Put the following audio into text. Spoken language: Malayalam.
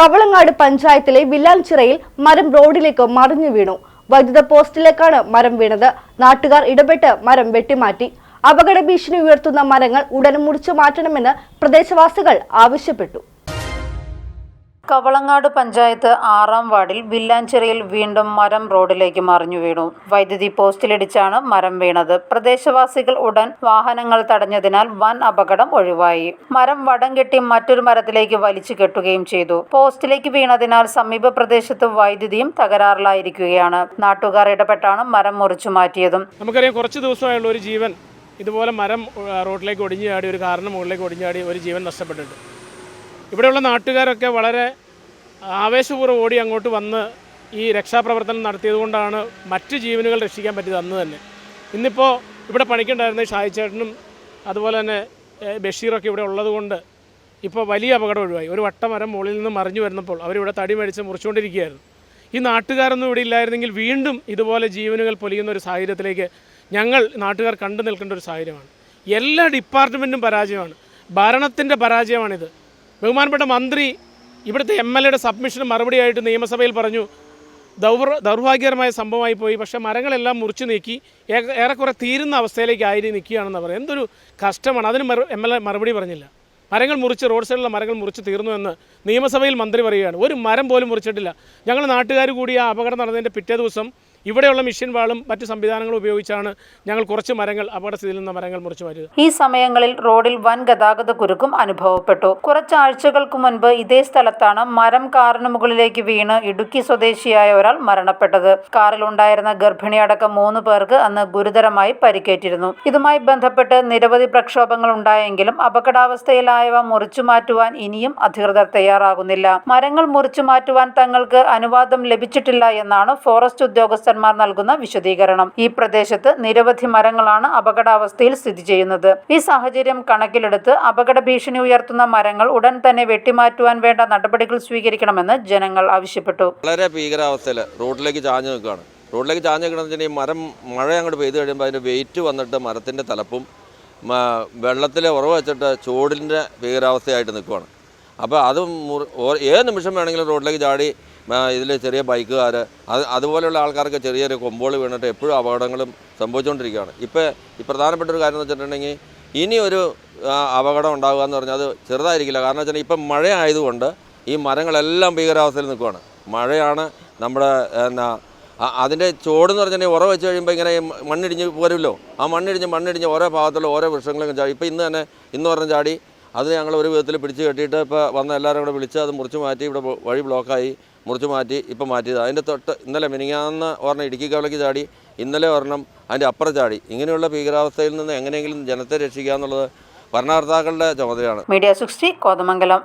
കവളങ്ങാട് പഞ്ചായത്തിലെ വില്ലാഞ്ചിറയിൽ മരം റോഡിലേക്ക് മറിഞ്ഞു വീണു. വൈദ്യുത പോസ്റ്റിലേക്കാണ് മരം വീണത്. നാട്ടുകാർ ഇടപെട്ട് മരം വെട്ടിമാറ്റി. അപകട ഭീഷണി ഉയർത്തുന്ന മരങ്ങൾ ഉടൻ മുറിച്ചു മാറ്റണമെന്ന് പ്രദേശവാസികൾ ആവശ്യപ്പെട്ടു. കവളങ്ങാട് പഞ്ചായത്ത് ആറാം വാർഡിൽ വില്ലാഞ്ചിറയിൽ വീണ്ടും മരം റോഡിലേക്ക് മറിഞ്ഞു വീണു. വൈദ്യുതി പോസ്റ്റിലിടിച്ചാണ് മരം വീണത്. പ്രദേശവാസികൾ ഉടൻ വാഹനങ്ങൾ തടഞ്ഞതിനാൽ വൻ അപകടം ഒഴിവായി. മരം വടം കെട്ടി മറ്റൊരു മരത്തിലേക്ക് വലിച്ചു കെട്ടുകയും ചെയ്തു. പോസ്റ്റിലേക്ക് വീണതിനാൽ സമീപ പ്രദേശത്ത് വൈദ്യുതിയും തകരാറിലായിരിക്കുകയാണ്. നാട്ടുകാർ ഇടപെട്ടാണ് മരം മുറിച്ചു മാറ്റിയതും. നമുക്കറിയാം കുറച്ച് ദിവസമായുള്ള ഒരു ജീവൻ ഇതുപോലെ മരം റോഡിലേക്ക് ഒടിഞ്ഞു ചാടി ഒരു കാറിന് മുകളിലേക്ക് ഒടിഞ്ഞു ചാടി ഒരു ജീവൻ നഷ്ടപ്പെട്ടിട്ടുണ്ട്. ഇവിടെയുള്ള നാട്ടുകാരൊക്കെ വളരെ ആവേശപൂർവം ഓടി അങ്ങോട്ട് വന്ന് ഈ രക്ഷാപ്രവർത്തനം നടത്തിയതുകൊണ്ടാണ് മറ്റ് ജീവനുകൾ രക്ഷിക്കാൻ പറ്റിയത് അന്ന് തന്നെ. ഇന്നിപ്പോൾ ഇവിടെ പണിക്കുണ്ടായിരുന്ന ഷായിച്ചേട്ടനും അതുപോലെ തന്നെ ബഷീറൊക്കെ ഇവിടെ ഉള്ളതുകൊണ്ട് ഇപ്പോൾ വലിയ അപകടം ഒഴിവായി. ഒരു വട്ടമരം മുകളിൽ നിന്ന് മറിഞ്ഞു വരുന്നപ്പോൾ അവരിവിടെ തടി മേടിച്ച് മുറിച്ചുകൊണ്ടിരിക്കുകയായിരുന്നു. ഈ നാട്ടുകാരൊന്നും ഇവിടെ ഇല്ലായിരുന്നെങ്കിൽ വീണ്ടും ഇതുപോലെ ജീവനുകൾ പൊലിയുന്ന ഒരു സാഹചര്യത്തിലേക്ക് ഞങ്ങൾ നാട്ടുകാർ കണ്ടു നിൽക്കേണ്ട ഒരു സാഹചര്യമാണ്. എല്ലാ ഡിപ്പാർട്ട്മെന്റും പരാജയമാണ്. ഭരണത്തിന്റെ പരാജയമാണിത്. ബഹുമാനപ്പെട്ട മന്ത്രി ഇവിടുത്തെ എം എൽ എയുടെ സബ്മിഷന് മറുപടിയായിട്ട് നിയമസഭയിൽ പറഞ്ഞു ദൗർ ദൗർഭാഗ്യകരമായ സംഭവമായി പോയി പക്ഷേ മരങ്ങളെല്ലാം മുറിച്ചു നീക്കി ഏറെക്കുറെ തീരുന്ന അവസ്ഥയിലേക്ക് ആയി നിൽക്കുകയാണെന്ന് പറയും എന്തൊരു കഷ്ടമാണ്. അതിന് മറു എം എൽ എ മറുപടി പറഞ്ഞില്ല. മരങ്ങൾ മുറിച്ച് റോഡ് സൈഡിലുള്ള മരങ്ങൾ മുറിച്ച് തീർന്നു എന്ന് നിയമസഭയിൽ മന്ത്രി പറയുകയാണ്. ഒരു മരം പോലും മുറിച്ചിട്ടില്ല. ഞങ്ങൾ നാട്ടുകാർ കൂടി ആ അപകടം നടന്നതിന്റെ പിറ്റേ ദിവസം ഇവിടെയുള്ള മിഷൻ വാളും മറ്റു സംവിധാനങ്ങളും ഉപയോഗിച്ചാണ് ഞങ്ങൾ കുറച്ച് മരങ്ങൾ അപകടസ്ഥിതിയിൽ നിന്ന് മരങ്ങൾ മുറിച്ചു മാറ്റിയത്. ഈ സമയങ്ങളിൽ റോഡിൽ വൻ ഗതാഗത കുരുക്കും അനുഭവപ്പെട്ടു. കുറച്ചാഴ്ചകൾക്ക് മുൻപ് ഇതേ സ്ഥലത്താണ് മരം കാറിന് മുകളിലേക്ക് വീണ് ഇടുക്കി സ്വദേശിയായ ഒരാൾ മരണപ്പെട്ടത്. കാറിലുണ്ടായിരുന്ന ഗർഭിണി അടക്കം മൂന്ന് പേർക്ക് അന്ന് ഗുരുതരമായി പരിക്കേറ്റിരുന്നു. ഇതുമായി ബന്ധപ്പെട്ട് നിരവധി പ്രക്ഷോഭങ്ങൾ ഉണ്ടായെങ്കിലും അപകടാവസ്ഥയിലായവ മുറിച്ചു മാറ്റുവാൻ ഇനിയും അധികൃതർ തയ്യാറാകുന്നില്ല. മരങ്ങൾ മുറിച്ചു മാറ്റുവാൻ തങ്ങൾക്ക് അനുവാദം ലഭിച്ചിട്ടില്ല എന്നാണ് ഫോറസ്റ്റ് ഉദ്യോഗസ്ഥന്മാർ നൽകുന്ന വിശദീകരണം. ഈ പ്രദേശത്ത് നിരവധി മരങ്ങളാണ് അപകടാവസ്ഥയിൽ സ്ഥിതി ചെയ്യുന്നത്. ഈ സാഹചര്യം കണക്കിലെടുത്ത് അപകട ഭീഷണി ഉയർത്തുന്ന മരങ്ങൾ ഉടൻ തന്നെ വെട്ടിമാറ്റുവാൻ വേണ്ട നടപടികൾ സ്വീകരിക്കണമെന്ന് ജനങ്ങൾ ആവശ്യപ്പെട്ടു. വളരെ ഭീകരാവസ്ഥയിൽ റോഡിലേക്ക് ചാഞ്ഞു നിൽക്കുകയാണ്. റോഡിലേക്ക് ചാഞ്ഞു നിൽക്കണമെന്ന് ഈ മരം മഴ അങ്ങോട്ട് പെയ്തു കഴിയുമ്പോൾ അതിന്റെ വെയിറ്റ് വന്നിട്ട് മരത്തിന്റെ തലപ്പും വെള്ളത്തിലെ ഉറവ് വെച്ചിട്ട് ചൂടിന്റെ ഭീകരാവസ്ഥയായിട്ട് നിൽക്കുകയാണ്. അപ്പോൾ അത് ഏത് നിമിഷം വേണമെങ്കിലും റോഡിലേക്ക് ചാടി ഇതിൽ ചെറിയ ബൈക്കുകാർ അത് അതുപോലെയുള്ള ആൾക്കാർക്ക് ചെറിയ ചെറിയ കൊമ്പോൾ വീണിട്ട് എപ്പോഴും അപകടങ്ങളും സംഭവിച്ചുകൊണ്ടിരിക്കുകയാണ് ഇപ്പോൾ ഈ പ്രധാനപ്പെട്ട ഒരു കാര്യം എന്ന് വെച്ചിട്ടുണ്ടെങ്കിൽ ഇനി ഒരു അപകടം ഉണ്ടാകുക എന്ന് പറഞ്ഞാൽ അത് ചെറുതായിരിക്കില്ല. കാരണം വെച്ചാൽ ഇപ്പം മഴ ആയതുകൊണ്ട് ഈ മരങ്ങളെല്ലാം ഭീകരാവസ്ഥയിൽ നിൽക്കുകയാണ് മഴയാണ് നമ്മുടെ എന്നാ അതിന്റെ ചോടെന്ന് പറഞ്ഞാൽ ഉറ വെച്ച് കഴിയുമ്പോൾ ഇങ്ങനെ മണ്ണിടിഞ്ഞ് പോരുമല്ലോ? ആ മണ്ണിടിഞ്ഞ് മണ്ണിടിഞ്ഞ് ഓരോ ഭാഗത്തുള്ള ഓരോ വൃക്ഷങ്ങളും ചാടി. ഇപ്പോൾ ഇന്ന് തന്നെ ഇന്ന് പറഞ്ഞ ചാടി അത് ഞങ്ങൾ ഒരു വിധത്തിൽ പിടിച്ച് കെട്ടിയിട്ട് ഇപ്പോൾ വന്ന എല്ലാവരും കൂടെ വിളിച്ച് അത് മുറിച്ച് മാറ്റി ഇവിടെ വഴി ബ്ലോക്കായി മുറിച്ച് മാറ്റി ഇപ്പം മാറ്റിയത്. അതിന്റെ തൊട്ട് ഇന്നലെ മിനിങ്ങാന്ന് ഒരെണ്ണം ഇടുക്കി കവലയ്ക്ക് ചാടി ഇന്നലെ ഒരെണ്ണം അതിന്റെ അപ്പുറം ചാടി. ഇങ്ങനെയുള്ള ഭീകരാവസ്ഥയിൽ നിന്ന് എങ്ങനെയെങ്കിലും ജനത്തെ രക്ഷിക്കുക എന്നുള്ളത് ഭരണകർത്താക്കളുടെ ചുമതലയാണ്. Media sixty Kothamangalam.